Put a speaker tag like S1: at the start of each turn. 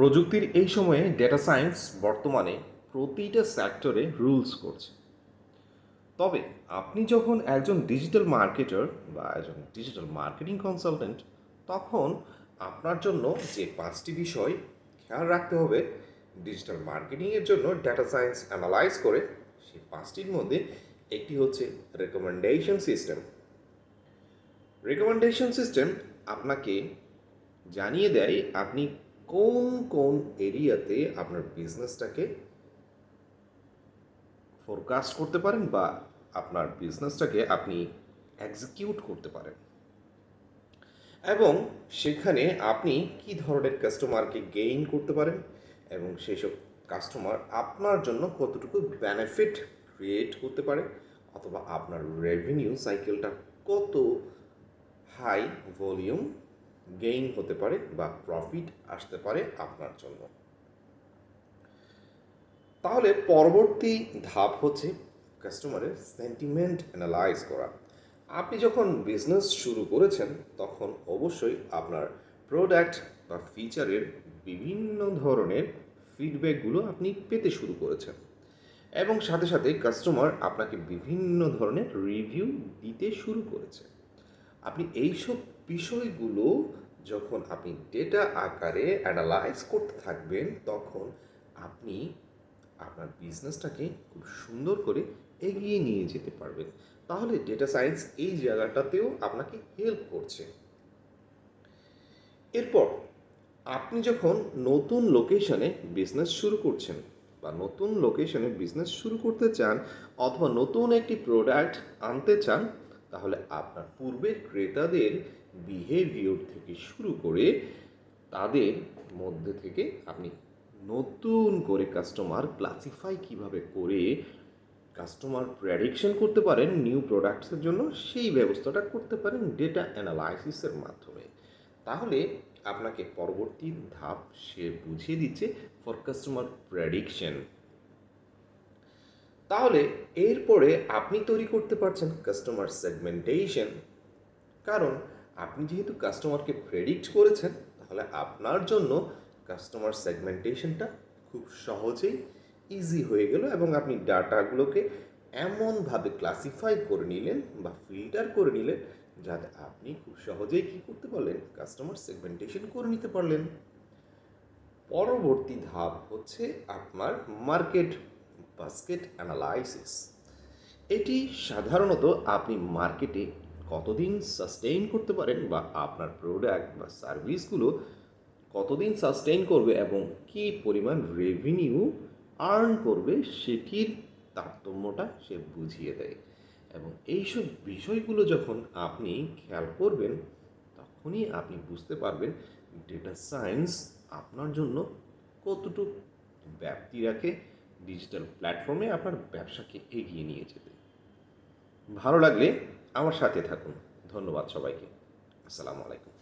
S1: প্রযুক্তির এই সময়ে ডেটা সায়েন্স বর্তমানে প্রতিটা সেক্টরে রুলস করছে। তবে আপনি যখন একজন ডিজিটাল মার্কেটার বা একজন ডিজিটাল মার্কেটিং কনসালটেন্ট তখন আপনার জন্য যে পাঁচটি বিষয় খেয়াল রাখতে হবে ডিজিটাল মার্কেটিংয়ের জন্য ডেটা সায়েন্স অ্যানালাইজ করে সেই পাঁচটির মধ্যে একটি হচ্ছে রেকমেন্ডেশন সিস্টেম রেকমেন্ডেশন সিস্টেম আপনাকে জানিয়ে দেয় আপনি কোন কোন এরিয়াতে আপনার বিজনেসটাকে ফোরকাস্ট করতে পারেন বা আপনার বিজনেসটাকে আপনি এক্সিকিউট করতে পারেন? এবং সেখানে আপনি কি ধরনের কাস্টমারকে গেইন করতে পারেন এবং সেসব কাস্টমার আপনার জন্য কতটুকু বেনিফিট ক্রিয়েট করতে পারে? অথবা আপনার রেভিনিউ সাইকেলটা কত হাই ভলিউম গেইন হতে পারে বা প্রফিট আসতে পারে আপনার জন্য। তাহলে পরবর্তী ধাপ হচ্ছে কাস্টমারের সেন্টিমেন্ট অ্যানালাইজ করা। আপনি যখন বিজনেস শুরু করেছেন, তখন অবশ্যই আপনার প্রোডাক্ট বা ফিচারের বিভিন্ন ধরনের ফিডব্যাকগুলো আপনি পেতে শুরু করেছেন। এবং সাথে সাথে কাস্টমার আপনাকে বিভিন্ন ধরনের রিভিউ দিতে শুরু করেছে। আপনি এইসব বিষয়গুলো যখন আপনি ডেটা আকারে অ্যানালাইজ করতে থাকবেন, তখন আপনি আপনার বিজনেসটাকে খুব সুন্দর করে এগিয়ে নিয়ে যেতে পারবেন। তাহলে ডেটা সায়েন্স এই জায়গাটাতেও আপনাকে হেল্প করছে। এরপর, আপনি যখন নতুন লোকেশনে বিজনেস শুরু করছেন বা নতুন লোকেশনে বিজনেস শুরু করতে চান অথবা নতুন একটি প্রোডাক্ট আনতে চান তাহলে আপনার পূর্বের ক্রেতাদের বিহেভিয়র থেকে শুরু করে তাদের মধ্যে থেকে আপনি নতুন করে কাস্টমার ক্লাসিফাই কীভাবে করে কাস্টমার প্রেডিকশন করতে পারেন নিউ প্রোডাক্টসের জন্য, সেই ব্যবস্থাটা করতে পারেন ডেটা অ্যানালাইসিসের মাধ্যমে। তাহলে আপনাকে পরবর্তী ধাপ সে বুঝিয়ে দিচ্ছে ফর কাস্টমার প্রেডিকশন তাহলে এরপরে আপনি তৈরি করতে পারছেন কাস্টমার সেগমেন্টেশন কারণ আপনি যেহেতু কাস্টমারকে প্রেডিক্ট করেছেন, তাহলে আপনার জন্য কাস্টমার সেগমেন্টেশনটা খুব সহজেই ইজি হয়ে গেল এবং আপনি ডাটাগুলোকে এমনভাবে ক্লাসিফাই করে নিলেন বা ফিল্টার করে নিলেন যাতে আপনি খুব সহজেই কী করতে পারলেন কাস্টমার সেগমেন্টেশন করে নিতে পারলেন। পরবর্তী ধাপ হচ্ছে আপনার মার্কেট বাস্কেট অ্যানালাইসিস এটি সাধারণত আপনি মার্কেটে কতদিন সাস্টেইন করতে পারেন বা আপনার প্রোডাক্ট বা সার্ভিসগুলো কতদিন সাস্টেইন করবে এবং কী পরিমাণ রেভিনিউ আর্ন করবে সেটির তারতম্যটা সে বুঝিয়ে দেয়। এবং এইসব বিষয়গুলো যখন আপনি খেয়াল করবেন, তখনই আপনি বুঝতে পারবেন ডেটা সায়েন্স আপনার জন্য কতটুকু ব্যাপ্তি রাখে ডিজিটাল প্ল্যাটফর্মে আপনার ব্যবসাকে এগিয়ে নিয়ে যেতে। ভালো লাগলে আমার সাথে থাকুন। ধন্যবাদ সবাইকে। আসসালামু আলাইকুম।